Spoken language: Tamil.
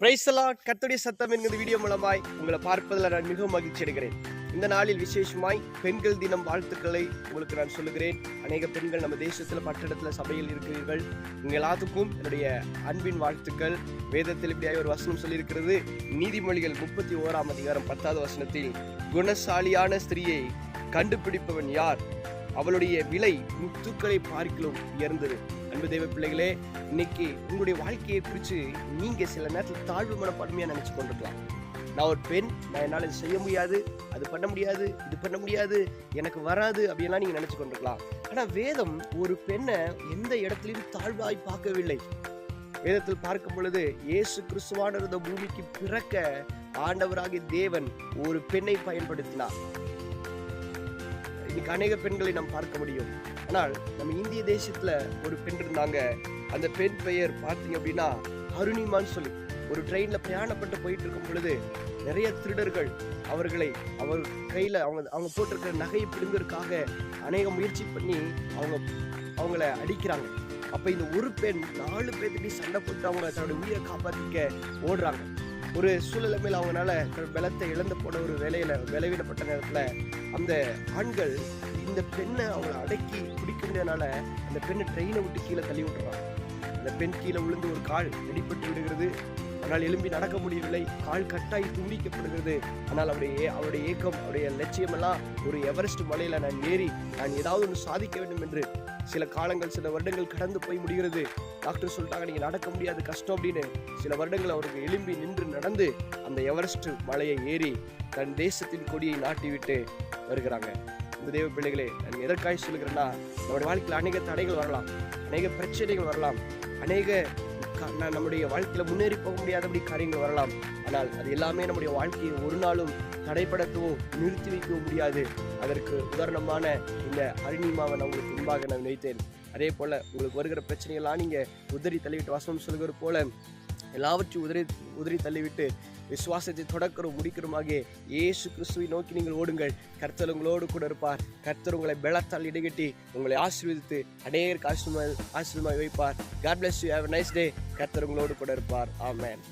பிரைசலா கத்துடைய சத்தம் என்கிற வீடியோ மூலமாய் உங்களை பார்ப்பதில் நான் மிகவும் மகிழ்ச்சி அடைகிறேன். இந்த நாளில் விசேஷமாய் பெண்கள் தினம் வாழ்த்துக்களை உங்களுக்கு நான் சொல்லுகிறேன். அநேக பெண்கள் நம்ம தேசத்தில் மற்ற இடத்துல சபையில் இருக்கிறீர்கள். உங்கள் எல்லாத்துக்கும் என்னுடைய அன்பின் வாழ்த்துக்கள். வேதத்தில் இப்படியாக ஒரு வசனம் சொல்லியிருக்கிறது. நீதிமொழிகள் முப்பத்தி ஓராம் அதிகாரம் பத்தாவது வசனத்தில் குணசாலியான ஸ்திரியை கண்டுபிடிப்பவன் யார்? அவளுடைய விலை முத்துக்களை பார்க்கிலும் உயர்ந்தது. அன்பு தெய்வ பிள்ளைகளே இன்னைக்கு உங்களுடைய வாழ்க்கையை குறித்து நீங்கள் சில நேரத்தில் தாழ்வு மனப்பான்மையாக நினச்சி கொண்டிருக்கலாம். நான் ஒரு பெண் நான் என்னால் இது செய்ய முடியாது அது பண்ண முடியாது இது பண்ண முடியாது எனக்கு வராது அப்படின்லாம் நீங்கள் நினச்சி கொண்டிருக்கலாம். ஆனால் வேதம் ஒரு பெண்ணை எந்த இடத்துலையும் தாழ்வாய் பார்க்கவில்லை. வேதத்தில் பார்க்கும் பொழுது இயேசு கிறிஸ்துவான பூமிக்கு பிறக்க ஆண்டவராகிய தேவன் ஒரு பெண்ணை பயன்படுத்தினார். இன்னைக்கு அநேக பெண்களை நாம் பார்க்க முடியும். ஆனால் நம்ம இந்திய தேசத்துல ஒரு பெண் இருந்தாங்க. அந்த பெண் பெயர் பார்த்தீங்க அப்படின்னா அருணிமான்னு சொல்லி. ஒரு ட்ரெயின்ல பிரயாணப்பட்டு போயிட்டு இருக்கும் பொழுது நிறைய திருடர்கள் அவர்களை அவர் கையில அவங்க அவங்க போட்டிருக்கிற நகையை பிடுங்கிறதுக்காக அநேக முயற்சி பண்ணி அவங்க அவங்கள அடிக்கிறாங்க. அப்ப இந்த ஒரு பெண் நாலு பேர்த்திட்டி சண்டை போட்டு அவங்க தன்னோட உயிரை காப்பாற்றிக்க ஓடுறாங்க. ஒரு சூழ்நிலைமையில் அவங்களால பலத்தை இழந்து போன ஒரு வேலையில விளைவிடப்பட்ட நேரத்துல அந்த ஆண்கள் இந்த பெண்ணை அவங்கள அடக்கி பிடிக்கிறதுனால அந்த பெண்ணை ட்ரெயினை விட்டு கீழே தள்ளி விட்டுறான் அந்த பெண் கீழே விழுந்து ஒரு கால் வெடிப்பட்டு விடுகிறது. ஆனால் எழும்பி நடக்க முடியவில்லை. கால் கட்டாய் துண்டிக்கப்படுகிறது. ஆனால் அவருடைய அவருடைய ஏக்கம் அவருடைய லட்சியமெல்லாம் ஒரு எவரெஸ்ட் மலையில் நான் ஏறி நான் ஏதாவது ஒன்று சாதிக்க வேண்டும் என்று சில காலங்கள் சில வருடங்கள் கடந்து போய் முடிகிறது. டாக்டர் சொல்லிட்டாங்க நீங்கள் நடக்க முடியாது கஷ்டம் அப்படின்னு. சில வருடங்கள் அவருக்கு எழும்பி நின்று நடந்து அந்த எவரெஸ்ட் மலையை ஏறி தன் தேசத்தின் கொடியை நாட்டிவிட்டு வருகிறாங்க. இந்த தேவ பிள்ளைகளே நான் எதற்காக சொல்லுகிறேன்னா நம்முடைய வாழ்க்கையில் அநேக தடைகள் வரலாம் அநேக பிரச்சனைகள் வரலாம் அநேக நம்முடைய வாழ்க்கையில முன்னேறி போக முடியாதபடி காரியங்கள் வரலாம். ஆனால் அது எல்லாமே நம்முடைய வாழ்க்கையை ஒரு நாளும் தடைப்படுத்தவோ நிறுத்தி வைக்கவோ முடியாது. அதற்கு உதாரணமான இந்த அருணிமாவை நான் உங்களுக்கு முன்பாக நான் நினைத்தேன். அதே போல உங்களுக்கு வருகிற பிரச்சனைகள்லாம் நீங்க உதறி தள்ளிவிட்டு வசனம் சொல்லுகிற போல எல்லாவற்றையும் உதறி உதறி தள்ளிவிட்டு விசுவாசத்தை தொடக்கிறோம் முடிக்கிறோமாகிய இயேசு கிறிஸ்துவை நோக்கி நீங்கள் ஓடுங்கள். கர்த்தர் உங்களோடு கூட இருப்பார். கர்த்தர் உங்களை பெலத்தால் இடைகட்டி உங்களை ஆசீர்வதித்து அநேகருக்கு ஆசிரியமாக ஆசீர்வமாக வைப்பார். God bless you have nice day கர்த்தர் உங்களோடு கூட இருப்பார். ஆமேன்